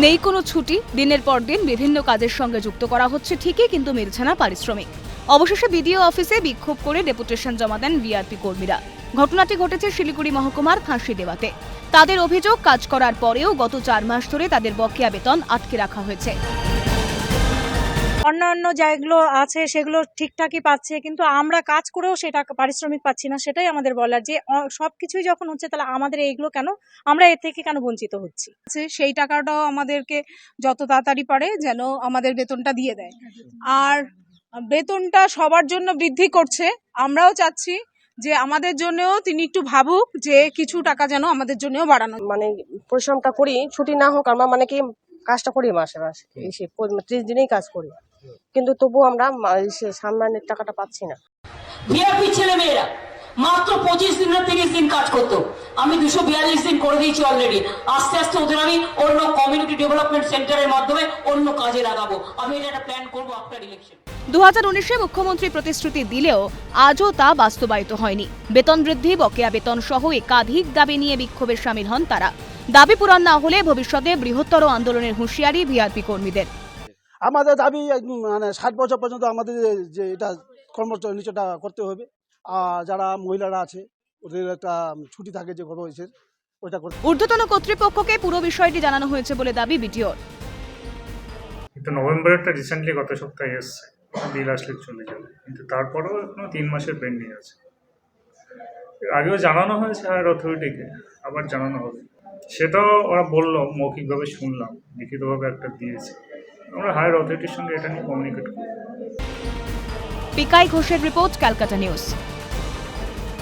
নেই কোনো ছুটি। দিনের পর দিন বিভিন্ন কাজের সঙ্গে যুক্ত করা হচ্ছে ঠিকই, কিন্তু মিলছে না পারিশ্রমিক। অবশেষে বিডিও অফিসে বিক্ষোভ করে ডেপুটেশন জমা দেন বিআরপি কর্মীরা। ঘটনাটি ঘটেছে শিলিগুড়ি মহকুমার ফাঁসি দেওয়াতে। তাদের অভিযোগ, কাজ করার পরেও গত চার মাস ধরে তাদের বকেয়া বেতন আটকে রাখা হয়েছে। অন্যান্য যেগুলো আছে সেগুলো ঠিকঠাকই পাচ্ছে কিন্তু আমরা কাজ করেও সেটা পারিশ্রমিক পাচ্ছি না সেটাই আমাদের বলার যে অ- সবকিছুই যখন হচ্ছে তাহলে আমাদের এইগুলো কেন আমরা এর থেকে কেন বঞ্চিত হচ্ছি? সেই টাকাটাও আমাদেরকে যত তাড়াতাড়ি পারে যেন আমাদের বেতনটা দিয়ে দেয়। আর বেতনটা সবার জন্য বৃদ্ধি করছে আমরাও চাচ্ছি যে আমাদের জন্যও তিনি একটু ভাবুক যে কিছু টাকা যেন আমাদের জন্যও বাড়ানো মানে পরিশ্রমটা করি ছুটি না হোক আমরা মানে কি কাজটা করি মাসে মাসে এসে ত্রিশ দিনেই কাজ করি। কিন্তু তবু আমরা সম্মানের টাকাটা পাচ্ছি না। ভিআরপি ছেলে মেয়েরা মাত্র পঁচিশ দিন না তিরিশ দিন কাজ করতো। আমি দুশো বিয়াল্লিশ দিন করে দিয়েছি অলরেডি আস্তে আস্তে ওদের আমি অন্য কমিউনিটি ডেভেলপমেন্ট সেন্টারের মাধ্যমে অন্য কাজে লাগাবো। আমি এটা একটা প্ল্যান করব আফটার ইলেকশন দু হাজার উনিশে মুখ্যমন্ত্রী প্রতিশ্রুতি দিলেও আজও তা বাস্তবায়িত হয়নি। বেতন বৃদ্ধি বকেয়া বেতন সহ একাধিক দাবি নিয়ে বিক্ষোভে সামিল হন তারা। দাবি পূরণ না হলে ভবিষ্যতে বৃহত্তর আন্দোলনের হুঁশিয়ারি ভিআরপি কর্মীদের। আমাদের দাবি মানে ষাট বছর পর্যন্ত আমাদের যে এটা কর্মনিচয়টা করতে হবে। আর যারা মহিলারা আছে ওদের একটা ছুটি থাকে যে গত বয়সের ওইটা করতে ঊর্ধ্বতন কর্তৃপক্ষকে পুরো বিষয়টি জানানো হয়েছে বলে দাবি বিটিওর কিন্তু নভেম্বরেরটা রিসেন্টলি গত সপ্তাহে এসছে বিল আসলে চলে যাবে। কিন্তু তারপরেও এখনও তিন মাসের পেন্ডিং আছে। আগেও জানানো হয়েছে হায়ার অথরিটিকে আবার জানানো হবে। সেটাও ওরা বলল, মৌখিকভাবে শুনলাম, লিখিতভাবে একটা দিয়েছে। আমরা হায়ার অথরিটির সঙ্গে এটা নিয়ে কমিউনিকেট করব পিকাই ঘোষের রিপোর্ট, ক্যালকাটা নিউজ।